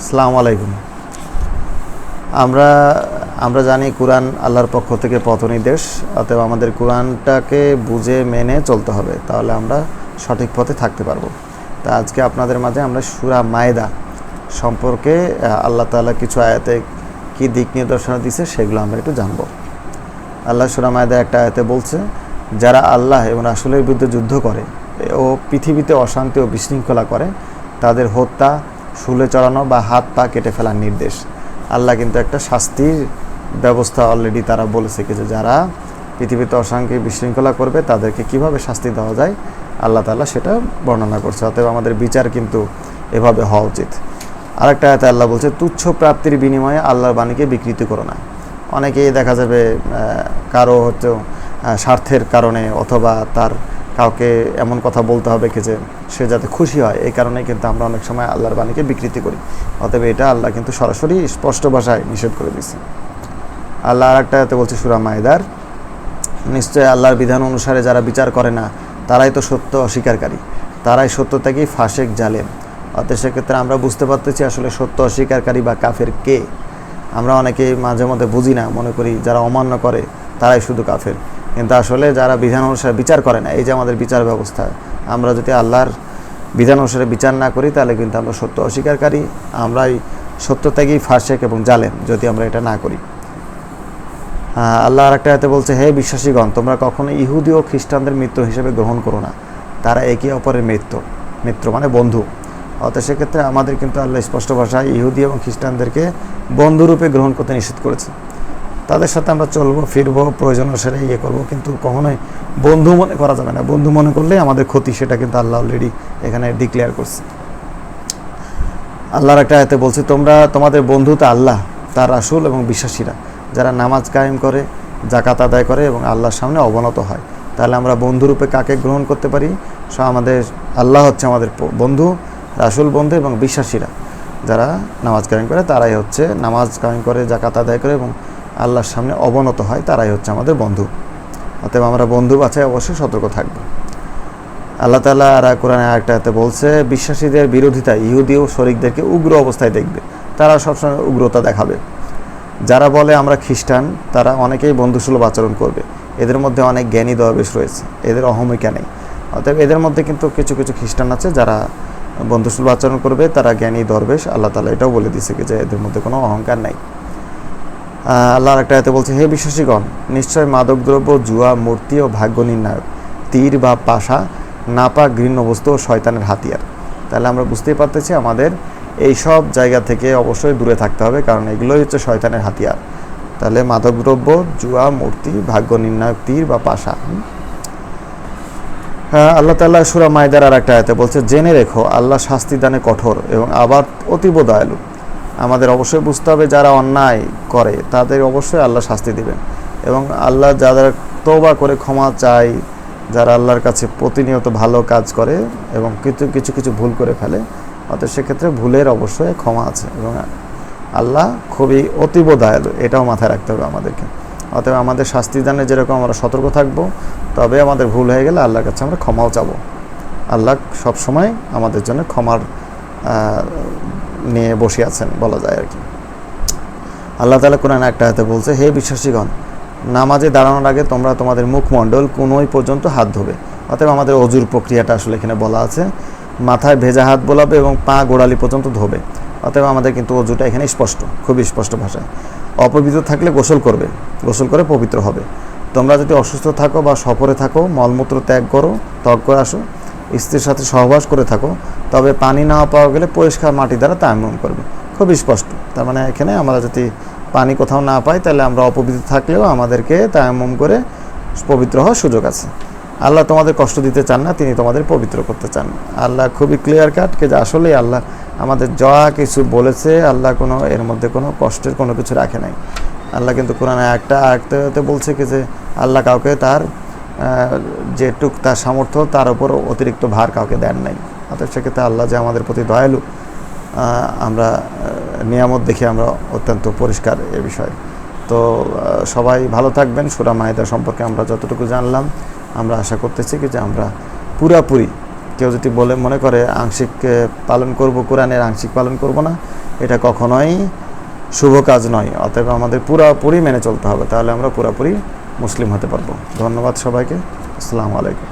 আসসালামু আলাইকুম। আমরা আমরা জানি কোরআন আল্লাহর পক্ষ থেকে পথ নির্দেশ, অতএব আমাদের কোরআনটাকে বুঝে মেনে চলতে হবে, তাহলে আমরা সঠিক পথে থাকতে পারব। তা আজকে আপনাদের মাঝে আমরা সুরা মায়দা সম্পর্কে আল্লাহ তাআলা কিছু আয়াতে কি দিক নির্দেশনা দিছে সেগুলো আমরা একটু জানব। আল্লাহ সুরা মায়দা একটা আয়াতে বলছে, যারা আল্লাহ এবং রাসূলের বিরুদ্ধে যুদ্ধ করে ও পৃথিবীতে অশান্তি ও বিশৃঙ্খলা করে, তাদের হত্যা শুলে চড়ানো বা হাত পা কেটে ফেলার নির্দেশ। আল্লাহ কিন্তু একটা শাস্তির ব্যবস্থা অলরেডি তারা বলেছে কি যে যারা পৃথিবীতে অশান্তি বিশৃঙ্খলা করবে তাদেরকে কীভাবে শাস্তি দেওয়া যায়? আল্লাহ তাআলা সেটা বর্ণনা করছে। অতএব আমাদের বিচার কিন্তু এভাবে হওয়া উচিত। আরেকটা আয়াতে আল্লাহ বলছে, তুচ্ছ প্রাপ্তির বিনিময়ে আল্লাহর বাণীকে বিকৃতি করো না। অনেকেই দেখা যাবে কারও হচ্ছে স্বার্থের কারণে অথবা তার কাউকে এমন কথা বলতে হবে কি যে সে যাতে খুশি হয়। এই কারণে কিন্তু আমরা অনেক সময় আল্লাহর বাণীকে বিকৃতি করি। অতএব এটা আল্লাহ কিন্তু সরাসরি স্পষ্ট ভাষায় নিষেধ করে দিয়েছে। আল্লাহ আর একটা বলছে সুরা মায়দার, নিশ্চয় আল্লাহর বিধান অনুসারে যারা বিচার করে না, তারাই তো সত্য অস্বীকারী। তারাই সত্যটাকেই ফাঁসেক জালেম। অতএব সেক্ষেত্রে আমরা বুঝতে পারতেছি আসলে সত্য অস্বীকারী বা কাফের কে। আমরা অনেকে মাঝে মধ্যে বুঝি না, মনে করি যারা অমান্য করে, তারাই শুধু কাফের। কিন্তু আসলে যারা বিধান অনুসারে বিচার করে না, এই যে আমাদের বিচার ব্যবস্থা, আমরা যদি আল্লাহর বিধান অনুসারে বিচার না করি, তাহলে কিন্তু আমরা সত্য অস্বীকারী, আমরাই সত্যত্যাগী ফাঁসেক এবং জালেম যদি আমরা এটা না করি। আল্লাহ আর একটা বলছে, হে বিশ্বাসীগণ, তোমরা কখনো ইহুদি ও খ্রিস্টানদের মিত্র হিসেবে গ্রহণ করো না। তারা একে অপরের মিত্র মিত্র মানে বন্ধু। অতএব সেক্ষেত্রে আমাদের কিন্তু আল্লাহ স্পষ্ট ভাষায় ইহুদি এবং খ্রিস্টানদেরকে বন্ধুরূপে গ্রহণ করতে নিষেধ করেছে। তাদের সাথে আমরা চলবো, ফিরবো, প্রয়োজন অনুসারে ইয়ে করব, কিন্তু কখনোই বন্ধু মনে করা যাবে না। বন্ধু মনে করলে আমাদের ক্ষতি, সেটা কিন্তু আল্লাহ অলরেডি এখানে ডিক্লেয়ার করছে। আল্লাহর একটা আয়তে বলছে, তোমরা তোমাদের বন্ধু তো আল্লাহ, তার রাসূল এবং বিশ্বাসীরা। যারা নামাজ কায়েম করে জাকাত আদায় করে এবং আল্লাহর সামনে অবনত হয়। তাহলে আমরা বন্ধুরূপে কাকে গ্রহণ করতে পারি? সো আমাদের, আল্লাহ হচ্ছে আমাদের বন্ধু, রাসূল, বন্ধু এবং বিশ্বাসীরা। যারা নামাজ কায়েম করে, তারাই হচ্ছে নামাজ কায়েম করে জাকাত আদায় করে এবং আল্লাহর সামনে অবনত হয়, তারাই হচ্ছে আমাদের বন্ধু। অতএব আমরা বন্ধু বাছাই অবশ্যই সতর্ক থাকব। আল্লাহ তালা আর কোরআনে আরেকটাতে বলছে, বিশ্বাসীদের বিরোধিতা ইহুদি ও শরিকদেরকে উগ্র অবস্থায় দেখবে। তারা সবসময় উগ্রতা দেখাবে। যারা বলে আমরা খ্রিস্টান, তারা অনেকেই বন্ধুসুলভ আচরণ করবে। এদের মধ্যে অনেক জ্ঞানী দরবেশ রয়েছে, এদের অহমিকা নেই। অতএব এদের মধ্যে কিন্তু কিছু কিছু খ্রিস্টান আছে যারা বন্ধুসুলভ আচরণ করবে, তারা জ্ঞানী দরবেশ। আল্লাহ তালা এটাও বলে দিছে যে এদের মধ্যে কোনো অহংকার নাই। আহ, আল্লাহ একটা এতে বলছে হে বিশ্বাসীগণ নিশ্চয় মাদকদ্রব্য জুয়া মূর্তি ও ভাগ্য নির্ণায়ক তীর বা পাশা নাপা ঘৃণ্য বস্তু ও শয়তানের হাতিয়ার। তাহলে আমরা বুঝতেই পারতেছি আমাদের এই সব জায়গা থেকে অবশ্যই দূরে থাকতে হবে কারণ এগুলোই হচ্ছে শয়তানের হাতিয়ার। তাহলে মাদকদ্রব্য জুয়া মূর্তি ভাগ্য নির্ণায়ক তীর বা পাশা হ্যাঁ আল্লাহ তাল্লাহ সুরা মায়দার আর একটা আয়তে বলছে জেনে রেখো আল্লাহ শাস্তি দানে কঠোর এবং আবার অতীব দয়ালু। আমাদের অবশ্যই বুঝতে হবে যারা অন্যায় করে, তাদের অবশ্যই আল্লাহ শাস্তি দিবেন। এবং আল্লাহ যাদের তৌবা করে ক্ষমা চায়, যারা আল্লাহর কাছে প্রতিনিয়ত ভালো কাজ করে এবং কিছু কিছু কিছু ভুল করে ফেলে, অতএব সেক্ষেত্রে ভুলের অবশ্যই ক্ষমা আছে এবং আল্লাহ খুবই অতীব দয়ালু, এটাও মাথায় রাখতে হবে আমাদেরকে। অতএব আমাদের শাস্তি দানে যেরকম আমরা সতর্ক থাকব, তবে আমাদের ভুল হয়ে গেলে আল্লাহর কাছে আমরা ক্ষমাও চাবো। আল্লাহ সবসময় আমাদের জন্য ক্ষমার নিয়ে বসে আছেন বলা যায় আর কি। আল্লাহ তালা কোরআন একটা হাতে বলছে, হে বিশ্বাসীগণ, নামাজে দাঁড়ানোর আগে তোমরা তোমাদের মুখমণ্ডল কোনোই পর্যন্ত হাত ধোবে। অতএব আমাদের অজুর প্রক্রিয়াটা আসলে এখানে বলা আছে, মাথায় ভেজা হাত বোলাবে এবং পা গোড়ালি পর্যন্ত ধোবে। অতএব আমাদের কিন্তু অজুটা এখানে স্পষ্ট, খুবই স্পষ্ট ভাষায়। অপবিত্র থাকলে গোসল করবে, গোসল করে পবিত্র হবে। তোমরা যদি অসুস্থ থাকো বা সফরে থাকো, মলমূত্র ত্যাগ করো ত্যাগ করে আসো স্ত্রীর সাথে সহবাস করে থাকো, তবে পানি না পাওয়া গেলে পরিষ্কার মাটি দ্বারা তায়াম্মম করবে। খুব স্পষ্ট। তার মানে এখানে আমরা যদি পানি কোথাও না পাই, তাহলে আমরা অপবিত্র থাকলেও আমাদেরকে তায়াম্মম করে পবিত্র হওয়ার সুযোগ আছে। আল্লাহ তোমাদের কষ্ট দিতে চান না, তিনি তোমাদের পবিত্র করতে চান। আল্লাহ খুবই ক্লিয়ার কাট যে আসলেই আল্লাহ আমাদের যা কিছু বলেছে, আল্লাহ কোনো, এর মধ্যে কোনো কষ্টের কোনো কিছু রাখে নাই। আল্লাহ কিন্তু কোরআনে একটা আয়তে বলছে কি যে, আল্লাহ কাউকে তার যেটুক তার সামর্থ্য, তার উপর অতিরিক্ত ভার কাউকে দেন নাই। অর্থাৎ সেক্ষেত্রে আল্লাহ যে আমাদের প্রতি দয়ালু আমরা নিয়ামত দেখে আমরা অত্যন্ত পরিষ্কার এ বিষয়ে। তো সবাই ভালো থাকবেন। সুরা মাহিদা সম্পর্কে আমরা যতটুকু জানলাম, আমরা আশা করতেছি কি যে আমরা পুরাপুরি, কেউ যদি বলে, মনে করে আংশিক পালন করব, কোরআনের আংশিক পালন করব না, এটা কখনোই শুভ কাজ নয়। অতএব আমাদের পুরোপুরি মেনে চলতে হবে। তাহলে আমরা পুরোপুরি মুসলিম হতে পারব। ধন্যবাদ সবাইকে। আসসালামু আলাইকুম।